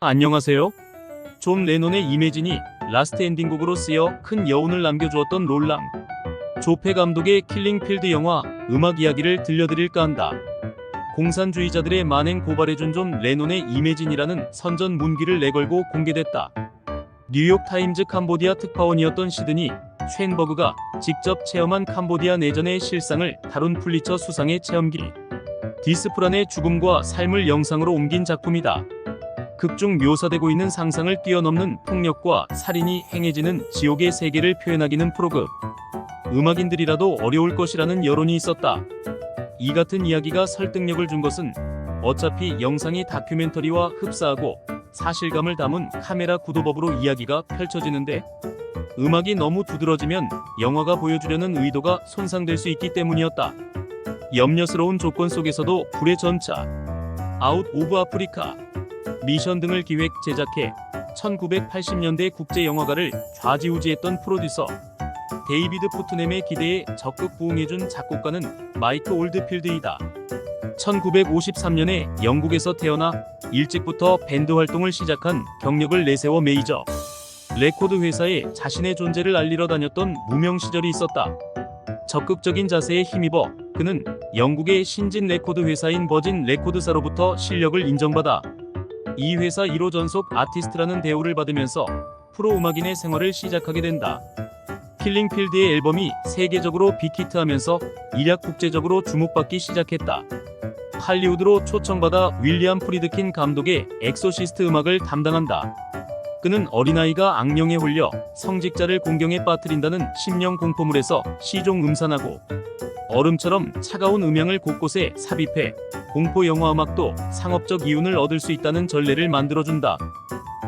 안녕하세요. 존 레논의 이매진이 라스트 엔딩 곡으로 쓰여 큰 여운을 남겨주었던 롤랑. 조페 감독의 킬링필드 영화 음악 이야기를 들려드릴까 한다. 공산주의자들의 만행 고발해준 존 레논의 이매진이라는 선전 문기를 내걸고 공개됐다. 뉴욕 타임즈 캄보디아 특파원이었던 시드니 쉔버그가 직접 체험한 캄보디아 내전의 실상을 다룬 풀리처 수상의 체험기. 디스프란의 죽음과 삶을 영상으로 옮긴 작품이다. 극중 묘사되고 있는 상상을 뛰어넘는 폭력과 살인이 행해지는 지옥의 세계를 표현하기는 프로그. 음악인들이라도 어려울 것이라는 여론이 있었다. 이 같은 이야기가 설득력을 준 것은 어차피 영상이 다큐멘터리와 흡사하고 사실감을 담은 카메라 구도법으로 이야기가 펼쳐지는데 음악이 너무 두드러지면 영화가 보여주려는 의도가 손상될 수 있기 때문이었다. 염려스러운 조건 속에서도 불의 전차, 아웃 오브 아프리카, 미션 등을 기획 제작해 1980년대 국제 영화가를 좌지우지했던 프로듀서 데이비드 포트넴의 기대에 적극 부응해준 작곡가는 마이크 올드필드이다. 1953년에 영국에서 태어나 일찍부터 밴드 활동을 시작한 경력을 내세워 메이저 레코드 회사에 자신의 존재를 알리러 다녔던 무명 시절이 있었다. 적극적인 자세에 힘입어 그는 영국의 신진 레코드 회사인 버진 레코드사로부터 실력을 인정받아 이 회사 1호 전속 아티스트라는 대우를 받으면서 프로 음악인의 생활을 시작하게 된다. 킬링필드의 앨범이 세계적으로 빅히트하면서 일약 국제적으로 주목받기 시작했다. 할리우드로 초청받아 윌리엄 프리드킨 감독의 엑소시스트 음악을 담당한다. 그는 어린아이가 악령에 홀려 성직자를 공경에 빠뜨린다는 심령 공포물에서 시종 음산하고 얼음처럼 차가운 음향을 곳곳에 삽입해 공포 영화 음악도 상업적 이윤을 얻을 수 있다는 전례를 만들어준다.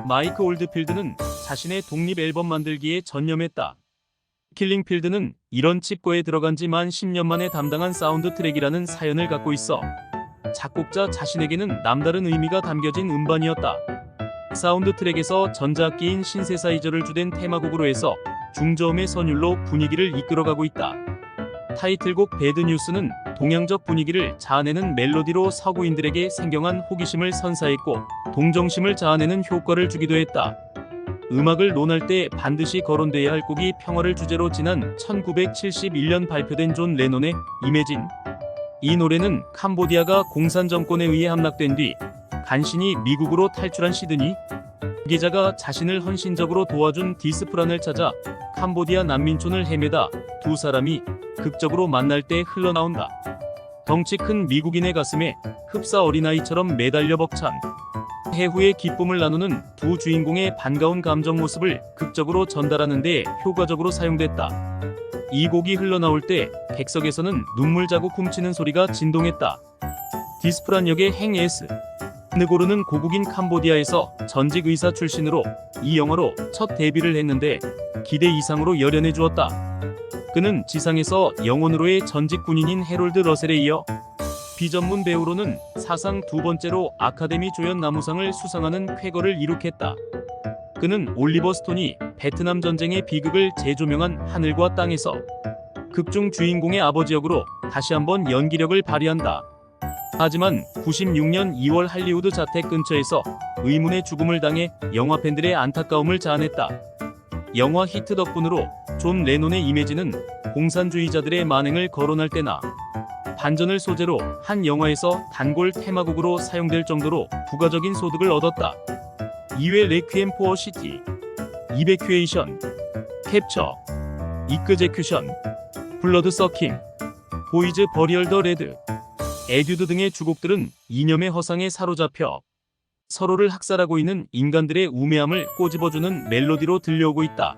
마이크 올드필드는 자신의 독립 앨범 만들기에 전념했다. 킬링필드는 이런 칩거에 들어간 지만 10년 만에 담당한 사운드 트랙이라는 사연을 갖고 있어 작곡자 자신에게는 남다른 의미가 담겨진 음반이었다. 사운드 트랙에서 전자악기인 신세사이저를 주된 테마곡으로 해서 중저음의 선율로 분위기를 이끌어가고 있다. 타이틀곡 배드 뉴스는 동양적 분위기를 자아내는 멜로디로 서구인들에게 생경한 호기심을 선사했고 동정심을 자아내는 효과를 주기도 했다. 음악을 논할 때 반드시 거론돼야 할 곡이 평화를 주제로 지난 1971년 발표된 존 레논의 이매진. 이 노래는 캄보디아가 공산 정권에 의해 함락된 뒤 간신히 미국으로 탈출한 시드니 기자가 자신을 헌신적으로 도와준 디스프란을 찾아 캄보디아 난민촌을 헤매다 두 사람이 극적으로 만날 때 흘러나온다. 덩치 큰 미국인의 가슴에 흡사 어린아이처럼 매달려 벅찬 해후의 기쁨을 나누는 두 주인공의 반가운 감정 모습을 극적으로 전달하는 데 효과적으로 사용됐다. 이 곡이 흘러나올 때 객석에서는 눈물 자국 훔치는 소리가 진동했다. 디스프란 역의 행에 스 느고르는 고국인 캄보디아에서 전직 의사 출신으로 이 영화로 첫 데뷔를 했는데 기대 이상으로 열연해 주었다. 그는 지상에서 영혼으로의 전직 군인인 해롤드 러셀에 이어 비전문 배우로는 사상 두 번째로 아카데미 조연 나무상을 수상하는 쾌거를 이룩했다. 그는 올리버 스톤이 베트남 전쟁의 비극을 재조명한 하늘과 땅에서 극중 주인공의 아버지 역으로 다시 한번 연기력을 발휘한다. 하지만 96년 2월 할리우드 자택 근처에서 의문의 죽음을 당해 영화 팬들의 안타까움을 자아냈다. 영화 히트 덕분으로 존 레논의 이미지는 공산주의자들의 만행을 거론할 때나 반전을 소재로 한 영화에서 단골 테마곡으로 사용될 정도로 부가적인 소득을 얻었다. 이외 레퀴엠 포어 시티, 이베큐에이션, 캡처, 이끄제큐션, 블러드 서킹, 보이즈 버리얼 더 레드, 에듀드 등의 주곡들은 이념의 허상에 사로잡혀 서로를 학살하고 있는 인간들의 우매함을 꼬집어주는 멜로디로 들려오고 있다.